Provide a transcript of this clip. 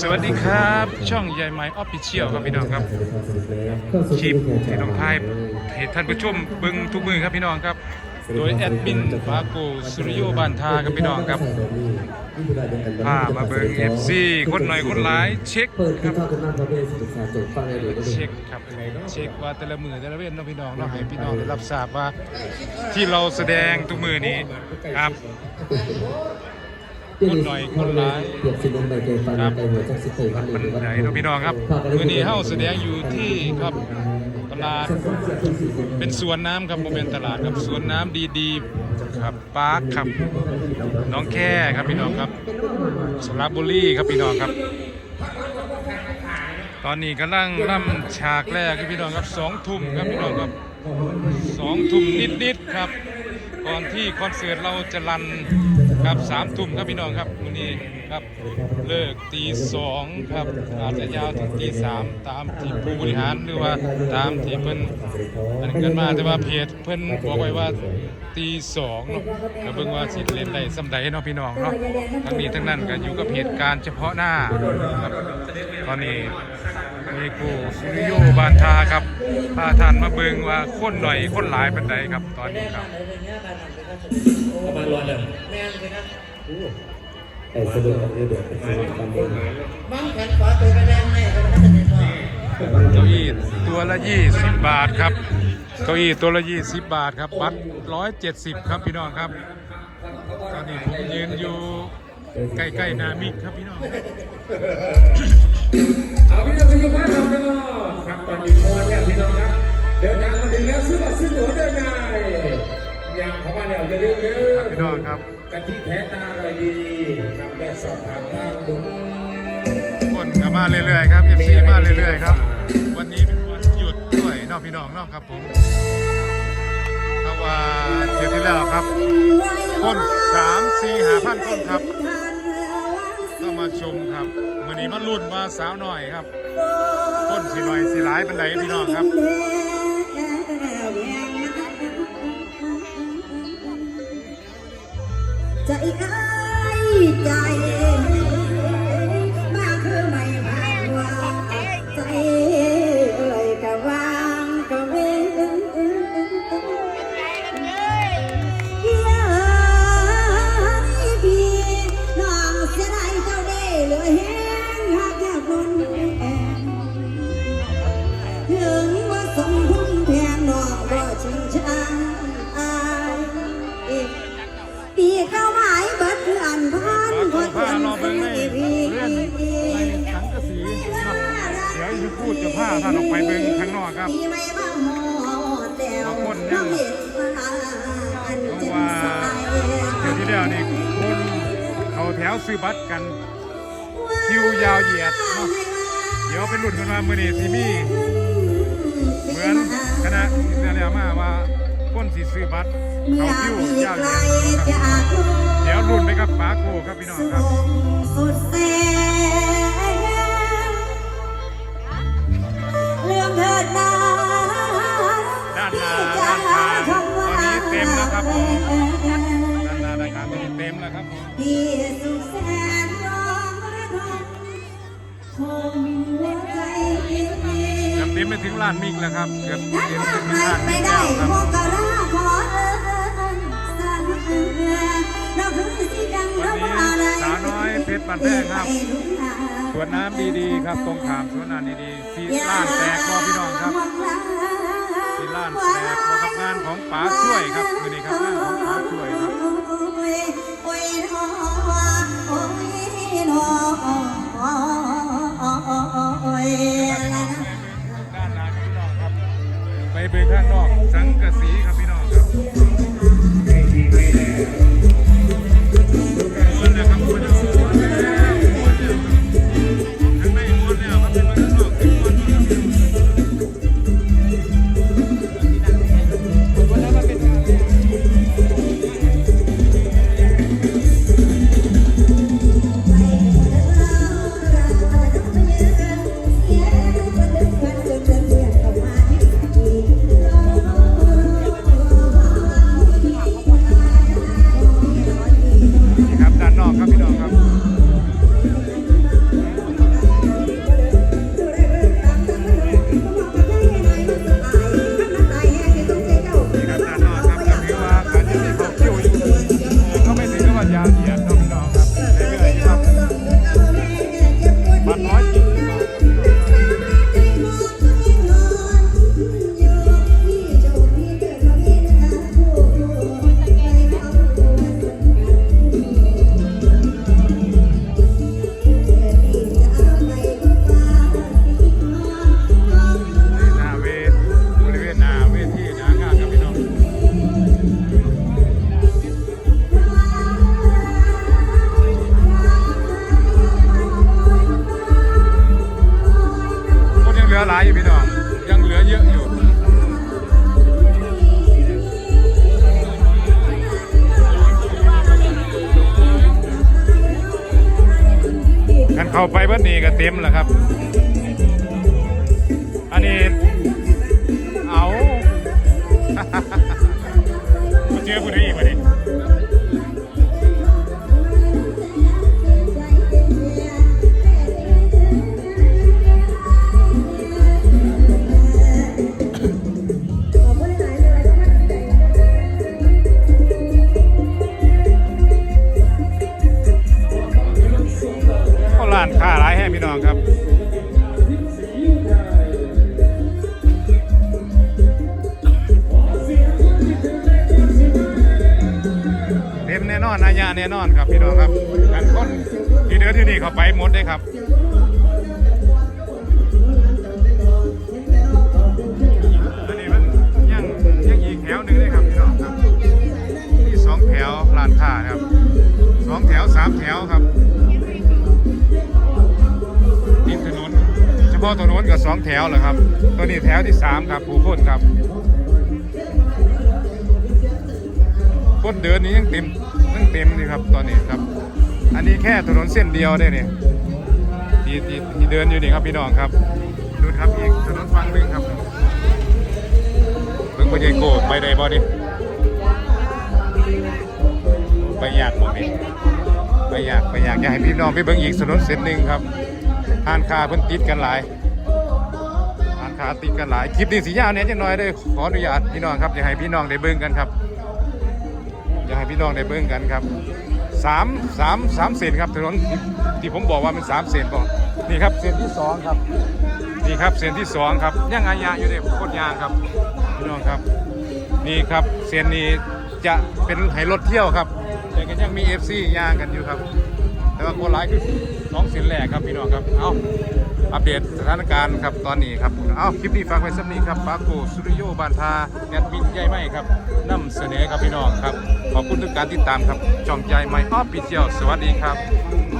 สวัสดีครับ ช่องใหญ่ไม้ออฟฟิเชียลครับพี่น้องครับคลิปที่น้องพายให้ท่านผู้ชมเบิ่งทุกมือครับพี่น้องครับ โดยแอดมินปาโกสุริโยบานทาครับพี่น้องครับพามาเบิ่ง FC คนหน่อยคนหลายเช็คเครับเช็คครับเช็คว่าแต่ละมือแต่ละเว้นเนาะพี่น้องเนาให้พี่น้องได้รับทราบว่าที่เราแสดงทุกมือนี้ครับ คนหน่อยคนหลายเปรียบสินนใบเตยฟันใบหัวจักสิเคยพันมันไหนเนาะพี่น้องครับมื้อนี้เฮาแสดงอยู่ที่ครับตลาด เป็นสวนน้ำครับโมเมนตลาดครับสวนน้ำดีๆครับปาร์คครับน้องแค่ครับพี่น้องครับสระบุรีครับพี่น้องครับ ตอนนี้กำลังล่ำฉากแรกครับพี่น้องครับสองทุ่มครับพี่น้องครับสองทุ่มนิดๆครับ ก่อนที่คอนเสิร์ตเราจะรัน ครับสามทุ่มครับพี่น้องครับวันนี้ครับเลิกตีสองครับอาจจะยาวถึงตีสามตามที่ผู้บริหารหรือว่าตามที่เพิ่นอันเกินมาแต่ว่าเพจเพิ่นบอกไว้ว่าตีสองเนาะก็เบิ่งว่าสิเล่นได้สำใดเนาะพี่น้องเนาะทั้งนี้ทั้งนั้นก็อยู่กับเหตุการณ์เฉพาะหน้าครับตอนนี้ มีกูสุริโยบานทาครับพาท่านมาเบิ่งว่าคนหน่อยคนหลายปานใดครับ ตอนนี้ครับประมาณร้อยเลยไอ้สะดวกเดือดเป็นสะดวกกันเองบ้างแขนขวาตัวกระแดงให้ก็ไม่ได้เห็นว่าเก้าอี้ตัวละ20บาทครับเก้าอี้ตัวละ20บาทครับบัตร170ครับพี่น้องครับ ตอนนี้ผมยืนอยู่ใกล้ๆนามิกครับพี่น้อง เอาพี่น้องทุกท่านครับครับตอนนี้พอเนี่ยพี่น้องครับ เดินทางมาถึงแล้วซื้อบัตรซื้อตั๋วได้ไงอย่างเข้ามาแล้วอย่าลืมเด้อพี่น้องครับกะทิแท้ตาอร่อยดีครับและสอบถามทางบุญคนก็มาเรื่อยๆครับ FC มาเรื่อยๆครับ วันนี้เป็นวันหยุดด้วยนอกพี่น้องนอกครับผมเพราะว่าเที่ยวที่แล้วครับคนสามสี่หาพันคนครับ วันนี้มารุ่นมาสาวหน่อยครับ ต้นสีหน่อยสีหลายเป็นไรพี่น้องครับใจอ้ายใจ ผ้าเพื่อนรอเบิ้งในเลื่อนในสังกะสีเนาะเดี๋ยวจะพูดจะผ้าท่านออกไปเบิ้งข้างนอกครับปีไม่มาหอดแล้วบางคนยัน้องเห็นว่าอันเพราะเจ็บว่าเดี๋ยวที่แล้วนี่คนเขาแถวซื้อบัตรกัน คิวยาวเหยียดเนาะเดี๋ยวไปลุ้นกันว่ามื้อนี้สิมีเหมือนคณะอิสราเอลมาว่าคนสิซื้อบัตรเขาคิวยาวเหยียด เดี๋ยวรุ่นไปกับปาโกครับพี่น้องครับสุดแสนเรื่องเถิดนาด้านหน้าด้านข้างตอนนี้เต็มแล้วครับผมด้านหน้ารายกาตอนนี้เต็มแล้วครับผมพี่สุขแสนร้องระทมคงหัวใจเพียงเกือบเต็มไปถึงล้านมิกแล้วครับเกือบเต็มหาถึงล้านมิไม่กได้แล้วครับ ชรบันแพงครับสวนน้ำดีๆครับตรงขามสวนน้ำดีๆที่ล้านแตกบ่พี่น้องครับที่ล้านแตกบ่ครับงานของป๋าช่วยครับมือนี้ครับงานของป๋าช่วยครับไปเบิ่งข้างนอก เข้าไปเบิ้นี้ก็เต็มแล้วครับ อันนี้ เอา มาเจอผู้ใด น่นอนนายาแน่นอนครับพี่น้องครับกันคนที่เดือที่นี่เขาไปหมดเลยครับอันนี้มันยังยังอีกแถวหนึ่งเลยครับพี่น้องครับมีสองแถวร้านค้าครับสองแถวสามแถวครับริมถนนเฉพาะถนนก็สองแถวเหรอครับตัวนี้แถวที่สามครับผู้คนครับคนเดินนี้ยังเต็ม เต็มนี่ครับตอนนี้ครับ อันนี้แค่ถนนเส้นเดียวได้เนี่ยที่ที่ที่เดินอยู่นี่ครับพี่น้องครับดูครับอีกถนนฝั่งหนึงครับเพิ่งไปยังโกไปได้บ่ดิไปอยากบ่นี่ไปอยากไปอยากอยากให้พี่น้องไปเบิ่งอีกถนนเส้นหนึ่งครับห้านคาเพิ่นติดกันหลายห้านคาติดกันหลายคลิปนี้สียาวเนี่ยจังน้อยเด้ขออนุญาตพี่น้องครับอยากให้พี่น้องได้เบิ่งกันครับากให้พี่น้องได้เบิ่งกันครับสามสามสามเซนครับถนนที่ที่ผมบอกว่ามันสามเซนบอกนี่ครับเซนที่สองครับนี่ครับเซนที่สองครับยังอายะอยู่ในโคตรยางครับพี่น้องครับ นี่ครับเซนนี้จะเป็นให้รถเที่ยวครับ แต่ก็ยังมี FC ยางกันอยู่ครับ แต่ว่าโคร้ายคือสองเซนแรกครับพี่น้องครับเอา อัปเดตสถานการณ์ครับตอนนี้ครับเอาคลิปนี้ฝากไว้สักนี้ครับปาโกสุริโยบานทาแอดมินใหญ่ไหมครับนำเสนอครับพี่น้องครับ ขอบคุณทุกการติดตามครับช่องใจไมออฟฟิเชียลสวัสดีครับ